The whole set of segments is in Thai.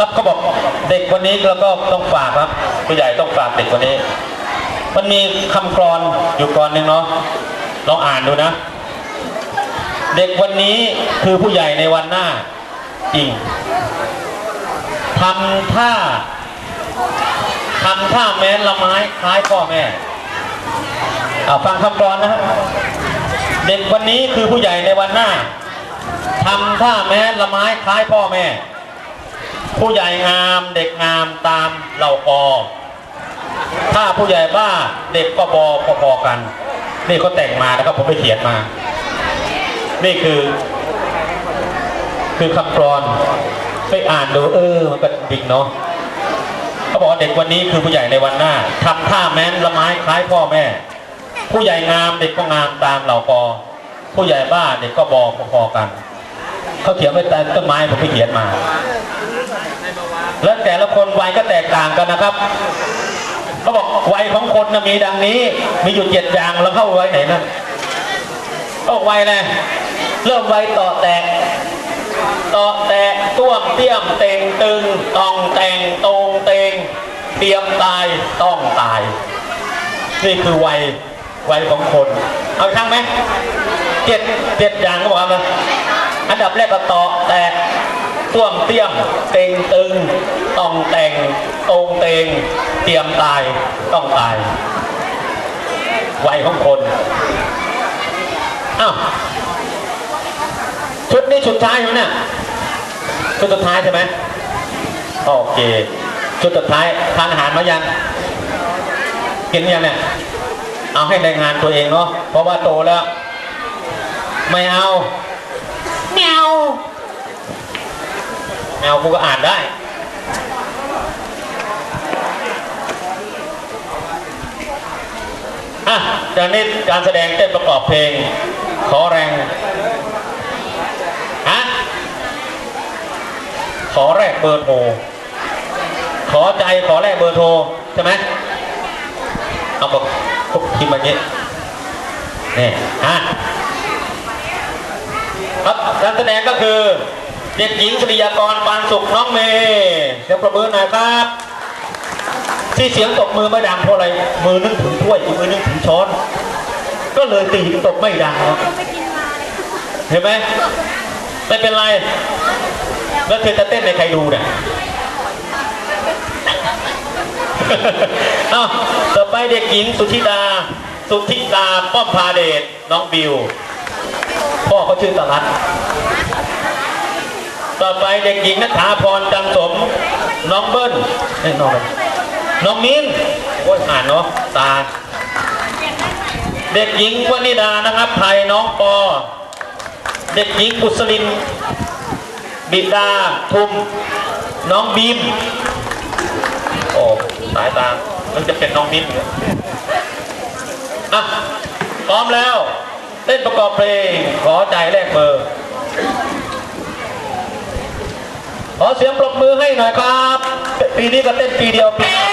ครับเขาบอกเด็กวันนี้แล้วก็ต้องฝากครับผู้ใหญ่ต้องฝากเด็กวันนี้ มันมีคำกรอนอยู่กรอนหนึ่งเนาะลองอ่านดูนะ เด็กวันนี้คือผู้ใหญ่ในวันหน้าจริงทำท่าทำท่าแม้นละไม้คล้ายพ่อแม่เอาฟังคำกรอนนะครับเด็กวันนี้คือผู้ใหญ่ในวันหน้าทำท่าแม้นละไม้คล้ายพ่อแม่ ผู้ใหญ่งามเด็กงามตามเหล่ากอ ถ้าผู้ใหญ่บ้าเด็กก็บอพอๆกัน นี่เขาแต่งมานะครับผมไปเขียนมา นี่คือ คือคำกรอนไปอ่านดูเออมันก็ดิ่งเนาะเขาบอกว่าเด็กวันนี้คือผู้ใหญ่ในวันหน้าทำท่าแม้นละไม้คล้ายพ่อแม่ ผู้ใหญ่งามเด็กก็งามตามเหล่ากอ ผู้ใหญ่บ้าเด็กก็บอพอๆกันเขาเขียนไว้ใต้ต้นไม้ผมไปเขียนมา แล้วแต่ละคนวัยก็แตกต่างกันนะครับเขาบอกวัยของคนนะมีดังนี้ มีอยู่เจ็ดอย่างแล้วเข้าไว้ไหนนั่นเขาบอกวัยอะไรเริ่มวัยต่อแตกต่อแตกต้วมเตี้ยมเต็งตึงตองแต่งตรงเตงเตรียมตายต้องตาย นี่คือวัยวัยของคน เอาอีกครั้งไหมเจ็ดเจ็ดอย่างก็บอกมาอันดับแรกก็ต่อแตก ต้วมเตี้ยม เต็งตึงต้องแต่งตรงเตง เตรียมตายต้องตายวัยของคนอ้าวชุดนี้ชุดท้ายอยู่เนี่ยชุดสุดท้ายใช่ไหมโอเค ชุดสุดท้ายทานอาหารมายังกินยังเนี่ยเอาให้ในงานตัวเองเนาะเพราะว่าโตแล้ว ไม่เอาแมว แมวกูก็อ่านได้ อะจากนี้การแสดงเต้นประกอบเพลง ขอแรง ฮะ ขอแรกเบอร์โทร ขอใจขอแรกเบอร์โทร ใช่ไหม เอาบอกพิมพ์มาอย่างนี้นี่ฮะครับการแสดงก็คือ เด็กหญิงสริยากรปานสุขน้องเมย์เสียงประเมือหน่อยครับ ที่เสียงตบมือไม่ดังเพราะอะไร มือนึกถึงถ้วยอีกมือนึกถึงช้อน ก็เลยตีตบไม่ดังครับเห็นไหมไม่เป็นไร แล้วเธอจะเต้นในใครดูเนี่ยเอาต่อไปเด็กหญิงสุธิดา สุธิดาป้อมพาเดชน้องบิว พ่อเขาชื่อตะลัด ต่อไปเด็กหญิงนัทธาพรจันสม น้องเบิ้ลเอ้ยน้องน้องมิ้นโอ้ยอ่านเนาะตา เด็กหญิงวนิดานะครับไทยน้องปอ เด็กหญิงบุษลิน บิดาทุม น้องบีมโอ้สายตา มันจะเป็นน้องมิ้นเหรออะพร้อมแล้วเต้นประกอบเพลงขอใจแลกเบอร์ ขอเสียงปรบมือให้หน่อยครับ ปีนี้ก็เต้นปีเดียวปีหน้า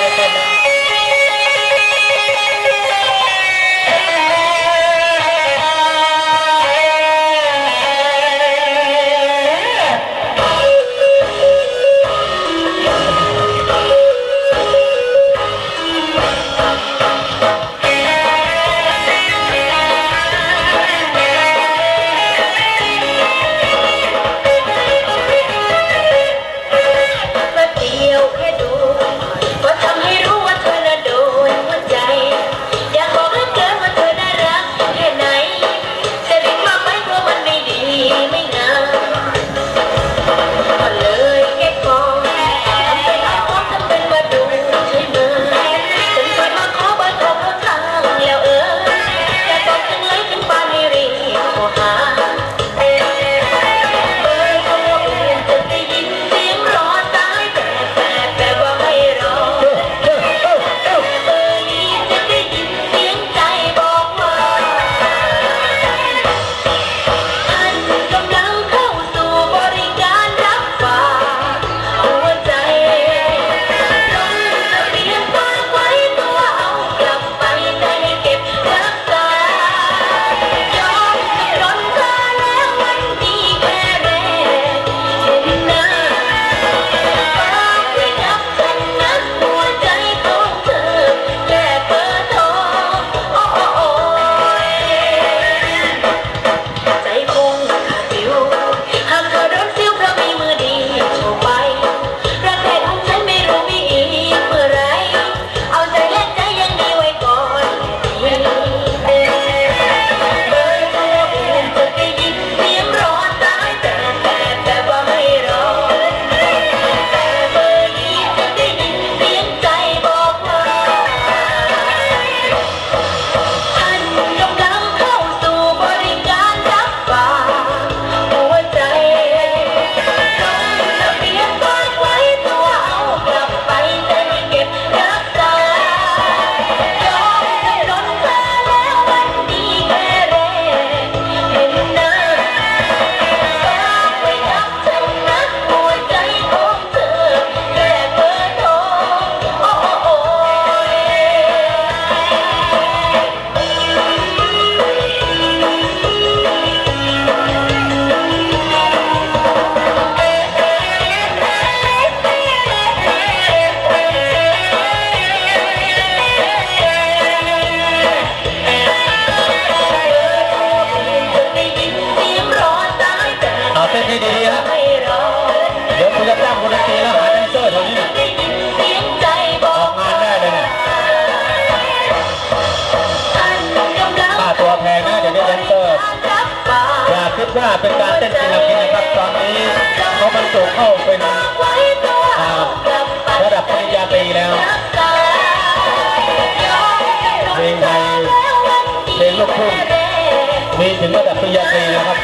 กว่าเป็นการเต้นศิลปินนะครับตอนนี้เขาบรรจุเข้าเป็นระดับปริญญาตรีแล้วเพลงไทยเพลงลูกทุ่งมีถึงระดับปริญญาตรีนะครับ